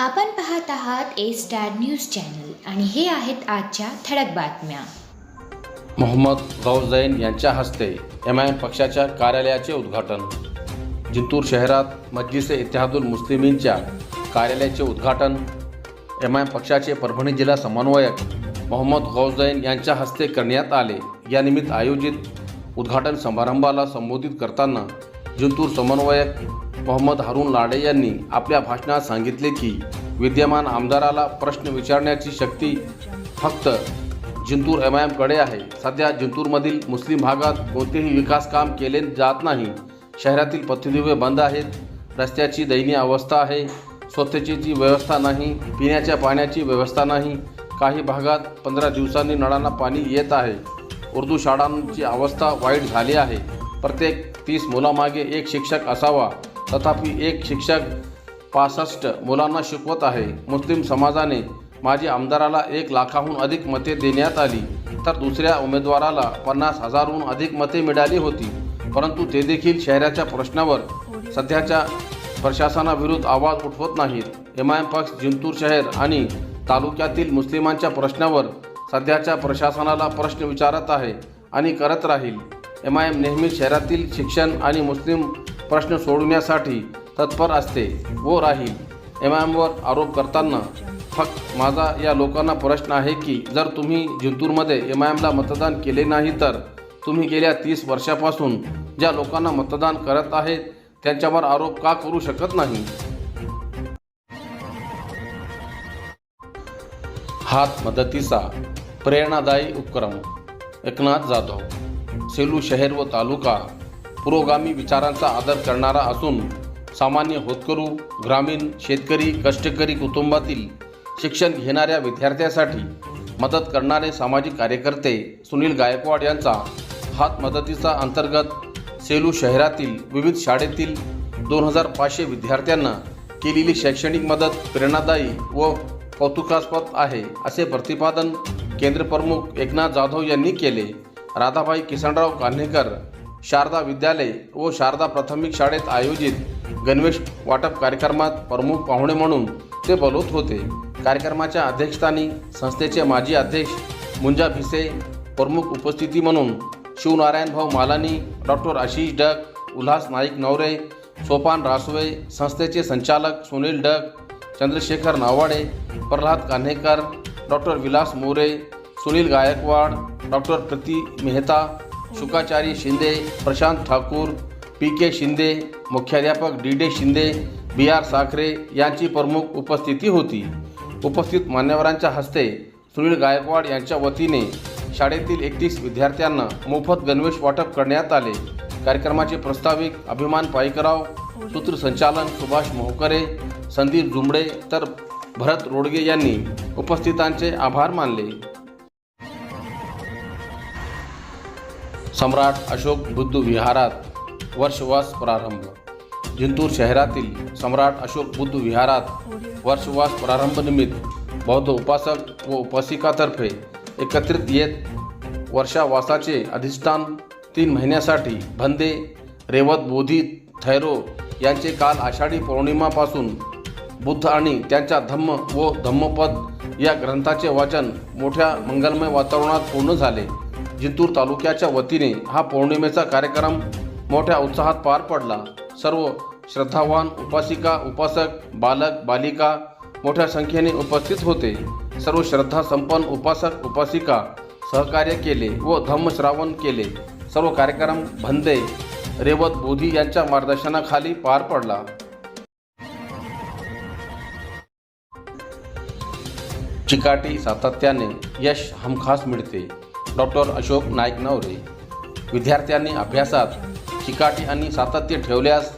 आपण पाहत आहात ए स्टार न्यूज चॅनल आणि हे आहेत आजच्या ठळक बातम्या. मोहम्मद गौजैन यांच्या हस्ते एम आय एम पक्षाच्या कार्यालयाचे उद्घाटन. जिंतूर शहरात मजलिस इतिहादुल मुस्लिमींच्या कार्यालयाचे उद्घाटन. एम आय एम पक्षाचे परभणी जिल्हा समन्वयक मोहम्मद गौजैन यांच्या हस्ते करण्यात आले. यानिमित्त आयोजित उद्घाटन समारंभाला संबोधित करताना जिंतूर समन्वयक मोहम्मद हारून लाडे यांनी आपल्या भाषणात सांगितले की विद्यमान आमदाराला प्रश्न विचारण्याची शक्ती फक्त जिंतूर एम आय एमकडे आहे. सध्या जिंतूरमधील मुस्लिम भागात कोणतेही विकास काम केले जात नाही. शहरातील पथदिवे बंद आहेत. रस्त्याची दयनीय अवस्था आहे. स्वच्छतेची व्यवस्था नाही. पिण्याच्या पाण्याची व्यवस्था नाही. काही भागात पंधरा दिवसांनी नळांना पाणी येत आहे. उर्दू शाळांची अवस्था वाईट झाली आहे. प्रत्येक तीस मुलामागे एक शिक्षक असावा. तथापि एक शिक्षक पासष्ट मुलांना शिकवत आहे. मुस्लिम समाजाने माजी आमदाराला एक लाखाहून अधिक मते देण्यात आली. तर दुसऱ्या उमेदवाराला पन्नास हजारहून अधिक मते मिळाली होती. परंतु ते देखील शहराच्या प्रश्नावर सध्याच्या प्रशासनाविरुद्ध आवाज उठवत नाहीत. एम आय पक्ष जिंतूर शहर आणि तालुक्यातील मुस्लिमांच्या प्रश्नावर सध्याच्या प्रशासनाला प्रश्न विचारत आहे आणि करत राहील. एम आय एम नेहमी शहरातील शिक्षण आणि मुस्लिम प्रश्न सोडवण्यासाठी तत्पर असते व राहील. एम आय एमवर आरोप करताना फक्त माझा या लोकांना प्रश्न आहे की जर तुम्ही जिंतूरमध्ये एम आय एमला मतदान केले नाही तर तुम्ही गेल्या तीस वर्षापासून ज्या लोकांना मतदान करत आहेत त्यांच्यावर आरोप का करू शकत नाही? हात मदतीचा प्रेरणादायी उपक्रम. एकनाथ जाधव सेलू शहर व तालुका पुरोगामी विचारांचा आदर करणारा असून सामान्य होतकरू ग्रामीण शेतकरी कष्टकरी कुटुंबातील शिक्षण घेणाऱ्या विद्यार्थ्यासाठी मदत करणारे सामाजिक कार्यकर्ते सुनील गायकवाड यांचा हात मदतीचा अंतर्गत सेलू शहरातील विविध शाळेतील दोन हजार पाचशे विद्यार्थ्यांना केलेली शैक्षणिक मदत प्रेरणादायी व कौतुकास्पद आहे असे प्रतिपादन केंद्रप्रमुख एकनाथ जाधव यांनी केले. राधाबाई किसनराव कान्हेकर शारदा विद्यालय व शारदा प्राथमिक शाळेत आयोजित गणवेश वाटप कार्यक्रमात प्रमुख पाहुणे म्हणून ते बोलत होते. कार्यक्रमाच्या अध्यक्षस्थानी संस्थेचे माजी अध्यक्ष मुंजा भिसे प्रमुख उपस्थिती म्हणून शिवनारायण भाऊ मालानी डॉक्टर आशिष डग उल्हास नाईक नवरे सोपान रासवे संस्थेचे संचालक Sunil Dag Chandrashekhar Navade Pralhad Kanhekar doctor Vilas More Sunil Gaikwad doctor Preeti Mehta Shukachari Shinde Prashant Thakur P K Shinde मुख्याध्यापक D D Shinde B R Sakhare यांची प्रमुख उपस्थिती होती. उपस्थित मान्यवरांच्या हस्ते सुनील गायकवाड यांच्या वतीने शाळेतील एकतीस विद्यार्थ्यांना मोफत गणवेश वाटप करण्यात आले. कार्यक्रमाचे प्रस्ताविक अभिमान पाईकराव सूत्रसंचालन सुभाष मोहकरे संदीप जुंबडे तर भरत रोडगे यांनी उपस्थितांचे आभार मानले. सम्राट अशोक बुद्ध विहारात वर्षवास प्रारंभ. जिंतूर शहरातील सम्राट अशोक बुद्ध विहारात वर्षवास प्रारंभनिमित्त बौद्ध उपासक व उपासिकातर्फे एकत्रित येत वर्षावासाचे अधिष्ठान तीन महिन्यासाठी भंदे रेवत बोधी थैरो यांचे काल आषाढी पौर्णिमापासून बुद्ध आणि त्यांच्या धम्म व धम्मपद या ग्रंथाचे वाचन मोठ्या मंगलमय वातावरणात पूर्ण झाले. जिंतूर तालुक्याच्या वतीने हा पौर्णिमेचा कार्यक्रम मोठ्या उत्साहात पार पडला. सर्व श्रद्धावान उपासिका उपासक बालक बालिका मोठ्या संख्येने उपस्थित होते. सर्व श्रद्धासंपन्न उपासक उपासिका सहकार्य केले व धम्मश्रावण केले. सर्व कार्यक्रम भंदे रेवत बोधी यांच्या मार्गदर्शनाखाली पार पडला. चिकाटी सातत्याने यश हमखास मिळते. डॉक्टर अशोक नाईक नवरे. विद्यार्थ्यांनी अभ्यासात चिकाटी आणि सातत्य ठेवल्यास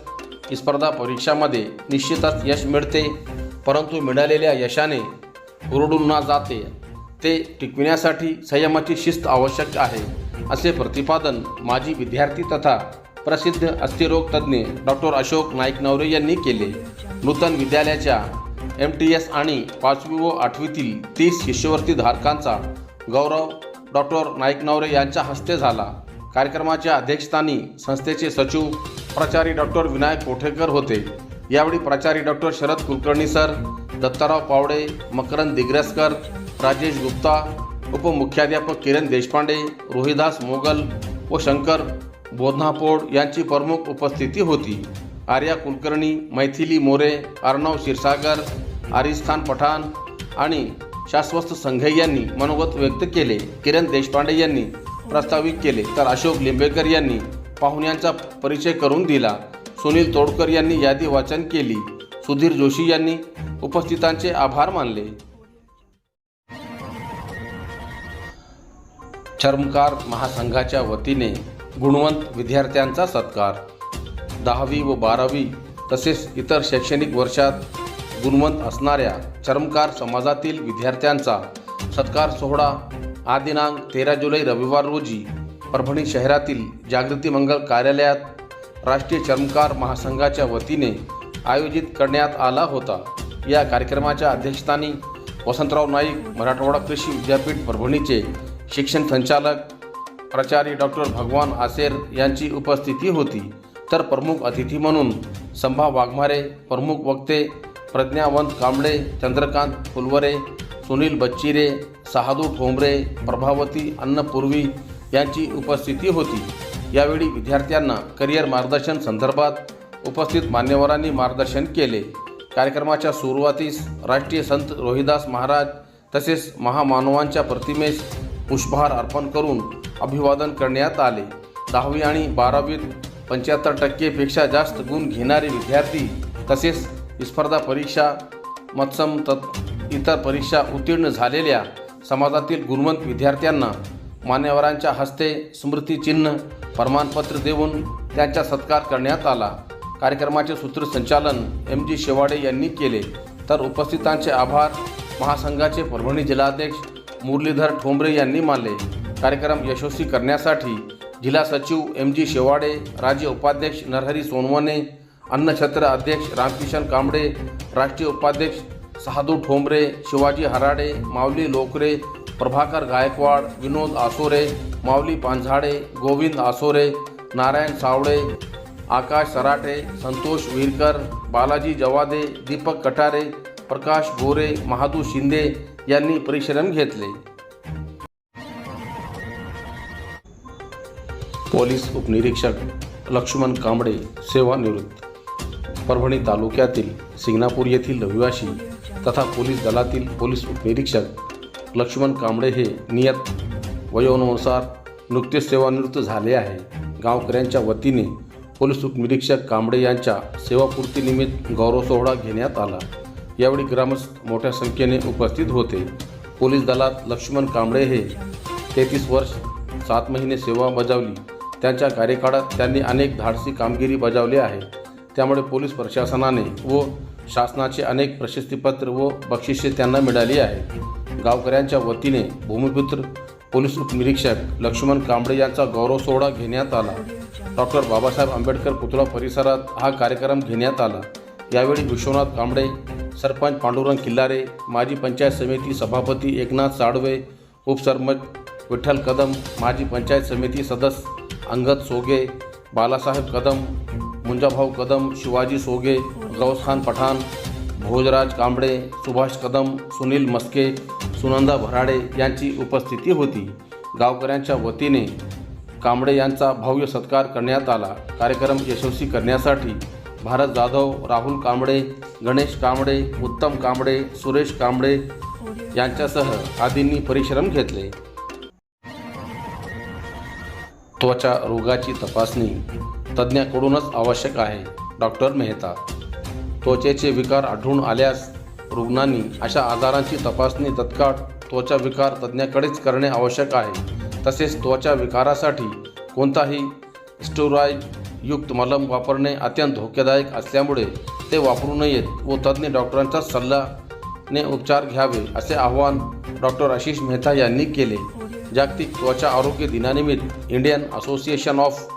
स्पर्धा परीक्षामध्ये निश्चितच यश मिळते परंतु मिळालेल्या यशाने हुरडून न जाते. ते टिकविण्यासाठी संयमाची शिस्त आवश्यक आहे असे प्रतिपादन माजी विद्यार्थी तथा प्रसिद्ध अस्थिरोग तज्ज्ञ डॉक्टर अशोक नाईक नवरे यांनी केले. नूतन विद्यालयाच्या एम टी एस आणि पाचवी व आठवीतील तीस शिष्यवृत्ती धारकांचा गौरव डॉक्टर नाईक नवरे यांच्या हस्ते झाला. कार्यक्रमाच्या अध्यक्षस्थानी संस्थेचे सचिव प्राचार्य डॉक्टर विनायक कोठेकर होते. यावेळी प्राचार्य डॉक्टर शरद कुलकर्णी सर दत्ताराव पावडे मकरंद दिग्रसकर राजेश गुप्ता उपमुख्याध्यापक किरण देशपांडे रोहिदास मोगल व शंकर बोधनापोड यांची प्रमुख उपस्थिती होती. आर्या कुलकर्णी मैथिली मोरे अर्णव क्षीरसागर आरिस खान पठाण आणि शाश्वत संघे यांनी मनोगत व्यक्त केले. किरण देशपांडे यांनी प्रस्तावित केले. तर अशोक लिंबेकर यांनी पाहुण्यांचा परिचय करून दिला. सुनील तोडकर यांनी यादी वाचन केली. सुधीर जोशी यांनी उपस्थितांचे आभार मानले. चर्मकार महासंघाच्या वतीने गुणवंत विद्यार्थ्यांचा सत्कार. दहावी व बारावी तसेच इतर शैक्षणिक वर्षात गुणवंत असणाऱ्या चर्मकार समाजातील विद्यार्थ्यांचा सत्कार सोहळा हा दिनांक तेरा जुलै रविवार रोजी परभणी शहरातील जागृती मंगल कार्यालयात राष्ट्रीय चर्मकार महासंघाच्या वतीने आयोजित करण्यात आला होता. या कार्यक्रमाच्या अध्यक्षस्थानी वसंतराव नाईक मराठवाडा कृषी विद्यापीठ परभणीचे शिक्षण संचालक प्राचार्य डॉक्टर भगवान आसेर यांची उपस्थिती होती. तर प्रमुख अतिथी म्हणून संभा वाघमारे प्रमुख वक्ते प्रज्ञावंत कांबळे चंद्रकांत फुलवरे सुनील बच्चिरे शहादू ठोंबरे प्रभावती अन्नपूर्वी यांची उपस्थिती होती. यावेळी विद्यार्थ्यांना करिअर मार्गदर्शन संदर्भात उपस्थित मान्यवरांनी मार्गदर्शन केले. कार्यक्रमाच्या सुरुवातीस राष्ट्रीय संत रोहिदास महाराज तसेच महामानवांच्या प्रतिमेस पुष्पहार अर्पण करून अभिवादन करण्यात आले. दहावी आणि बारावीत पंच्याहत्तर टक्केपेक्षा जास्त गुण घेणारे विद्यार्थी तसेच स्पर्धा परीक्षा मत्सम तत् इतर परीक्षा उत्तीर्ण झालेल्या समाजातील गुणवंत विद्यार्थ्यांना मान्यवरांच्या हस्ते स्मृतिचिन्ह प्रमाणपत्र देऊन त्यांचा सत्कार करण्यात आला. कार्यक्रमाचे सूत्रसंचालन एम जी शेवाडे यांनी केले. तर उपस्थितांचे आभार महासंघाचे परभणी जिल्हाध्यक्ष मुरलीधर ठोंबरे यांनी मानले. कार्यक्रम यशस्वी करण्यासाठी जिल्हा सचिव एम जी शेवाडे राज्य उपाध्यक्ष नरहरी सोनवणे अन्नछत्र अध्यक्ष रामकिशन कांबळे राष्ट्रीय उपाध्यक्ष सहादू ठोंबरे शिवाजी हराडे माऊली लोकरे प्रभाकर गायकवाड विनोद आसोरे माऊली पांझाडे गोविंद आसोरे नारायण सावळे आकाश सराटे संतोष विरकर बालाजी जवादे दीपक कटारे प्रकाश गोरे महादू शिंदे यांनी परिश्रम घेतले. पोलीस उपनिरीक्षक लक्ष्मण कांबळे सेवानिवृत्त. परभणी तालुक्यातील सिंगणापूर येथील रहिवासी तथा पोलीस दलातील पोलीस उपनिरीक्षक लक्ष्मण कांबळे हे नियत वयोनुसार नुकतेच सेवानिवृत्त झाले आहे. गावकऱ्यांच्या वतीने पोलीस उपनिरीक्षक कांबळे यांच्या सेवापूर्तीनिमित्त गौरव सोहळा घेण्यात आला. यावेळी ग्रामस्थ मोठ्या संख्येने उपस्थित होते. पोलीस दलात लक्ष्मण कांबळे हे तेहतीस वर्ष सात महिने सेवा बजावली. त्यांच्या कार्यकाळात त्यांनी अनेक धाडसी कामगिरी बजावली आहे. त्यामुळे पोलीस प्रशासनाने व शासनाचे अनेक प्रशस्तीपत्र व बक्षिसे त्यांना मिळाली आहेत. गावकऱ्यांच्या वतीने भूमिपुत्र पोलीस उपनिरीक्षक लक्ष्मण कांबळे यांचा गौरव सोहळा घेण्यात आला. डॉक्टर बाबासाहेब आंबेडकर पुतळा परिसरात हा कार्यक्रम घेण्यात आला. यावेळी विश्वनाथ कांबळे सरपंच पांडुरंग किल्लारे माजी पंचायत समिती सभापती एकनाथ साडवे उपसरपंच विठ्ठल कदम माजी पंचायत समिती सदस्य अंगद सोगे बालासाहेब कदम मुंजाभाऊ कदम शिवाजी सोगे गौसखान पठाण भोजराज कांबळे सुभाष कदम सुनील मस्के सुनंदा भराडे यांची उपस्थिती होती. गावकऱ्यांच्या वतीने कांबळे यांचा भव्य सत्कार करण्यात आला. कार्यक्रम यशस्वी करण्यासाठी भारत जाधव राहुल कांबळे गणेश कांबळे उत्तम कांबळे सुरेश कांबळे यांच्यासह आदींनी परिश्रम घेतले. त्वचा रोगाची तपासणी तज्ज्ञाकडूनच आवश्यक आहे. डॉक्टर मेहता त्वचेचे विकार आढळून आल्यास रुग्णांनी अशा आजारांची तपासणी तत्काळ त्वचा विकार तज्ज्ञाकडेच करणे आवश्यक आहे. तसेच त्वचा विकारासाठी कोणताही स्टेरॉइड युक्त मलम वापरणे अत्यंत धोकेदायक असल्यामुळे ते वापरू नयेत व तज्ज्ञ डॉक्टरांचा सल्लाने उपचार घ्यावे असे आवाहन डॉक्टर आशिष मेहता यांनी केले. जागतिक त्वचा आरोग्य दिनानिमित्त Indian association of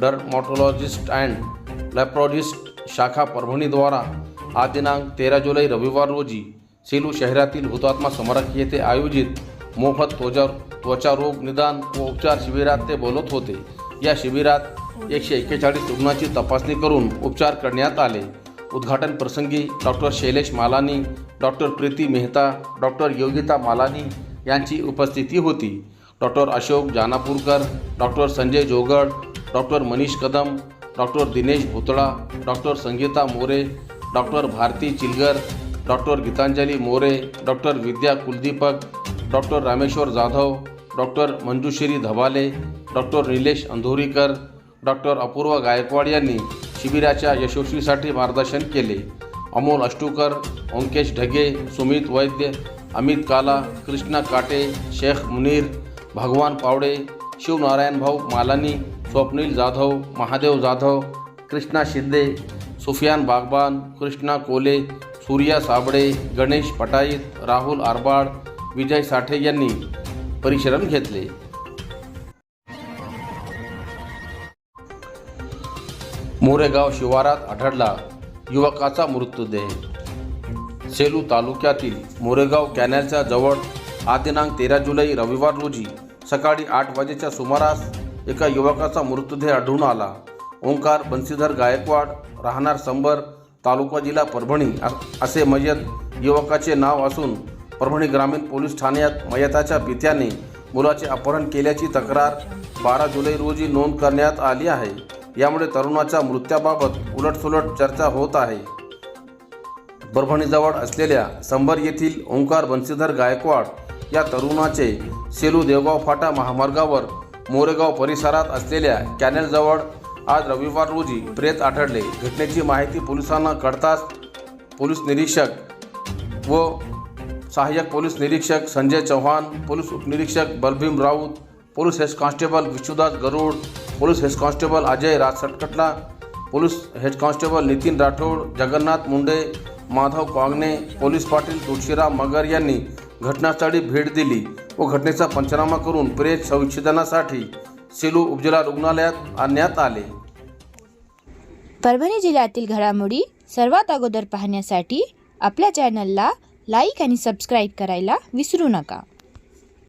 dermatologist and leprologist शाखा परभणीद्वारा आज दिनांक तेरा जुलै रविवार रोजी सेलू शहरातील हुतात्मा स्मारक येथे आयोजित मोफत त्वचा त्वचा रोग निदान व उपचार शिबिरात ते बोलत होते. या शिबिरात एकशे एक्केचाळीस रुग्णांची तपासणी करून उपचार करण्यात आले. उद्घाटन प्रसंगी doctor Shailesh Malani doctor Preeti Mehta doctor Yogita Malani यांची उपस्थिती होती. Doctor Ashok Janapurkar doctor Sanjay Jogad doctor Manish Kadam doctor Dinesh Bhutala doctor Sangeeta More doctor Bharati Chilgar doctor Geetanjali More doctor Vidya Kuldeepak doctor Rameshwar Jadhav doctor Manjushree Dhabale doctor Nilesh Andhorikar doctor Apurva Gaikwad यांनी शिबिराच्या यशस्वीसाठी मार्गदर्शन केले. अमोल अष्टूकर ओंकेश ढगे सुमित वैद्य अमित काला कृष्णा काटे शेख मुनीर भगवान पावडे शिवनारायण भाऊ मालानी स्वप्नील जाधव महादेव जाधव कृष्णा शिंदे सुफियान बागबान कृष्णा कोले सूर्या साबळे गणेश पटाईत राहुल आरबाड विजय साठे यांनी परिश्रम घेतले. मोरेगाव शिवारात आढळला युवकाचा मृत्यूदेह सेलू तालुक्यातील मोरेगाव कॅनलच्या जवळ आदिनांक तेरा जुलै रविवार रोजी सकाळी आठ वाजेच्या सुमारास एका युवकाचा मृतदेह आढळून आला. ओंकार बंसीधर गायकवाड राहणार संबर तालुका जिल्हा परभणी असे मयत युवकाचे नाव असून परभणी ग्रामीण पोलीस ठाण्यात मयताच्या पित्याने मुलाचे अपहरण केल्याची तक्रार बारा जुलै रोजी नोंद करण्यात आली आहे. यामुळे तरुणाच्या मृत्याबाबत उलटसुलट चर्चा होत आहे. परभणीजवळ असलेल्या संबर येथील ओंकार बंसीधर गायकवाड या तरुणाचे सेलू देवगाव फाटा महामार्गावर मोरेगाव परिसरात असलेल्या कॅनेलजवळ आज रविवार रोजी प्रेत आढळले. घटनेची माहिती पोलिसांना कळताच पोलीस निरीक्षक व सहाय्यक पोलीस निरीक्षक संजय चव्हाण पोलीस उपनिरीक्षक Balbhim Raut police head constable Vishwadas Garud police head constable Ajay राजसटकटला police head constable Nitin Rathod Jagannath Munde Madhav Kangane police Patil Tulshiram Magar यांनी घटनास्थळी भेट दिली. व घटनेचा पंचनामा करून प्रेत संशोधनासाठी सेलू उपजिल्हा रुग्णालयात आणण्यात आले. परभणी जिल्ह्यातील घडामोडी सर्वात अगोदर पाहण्यासाठी आपल्या चॅनलला लाईक आणि सबस्क्राईब करायला विसरू नका.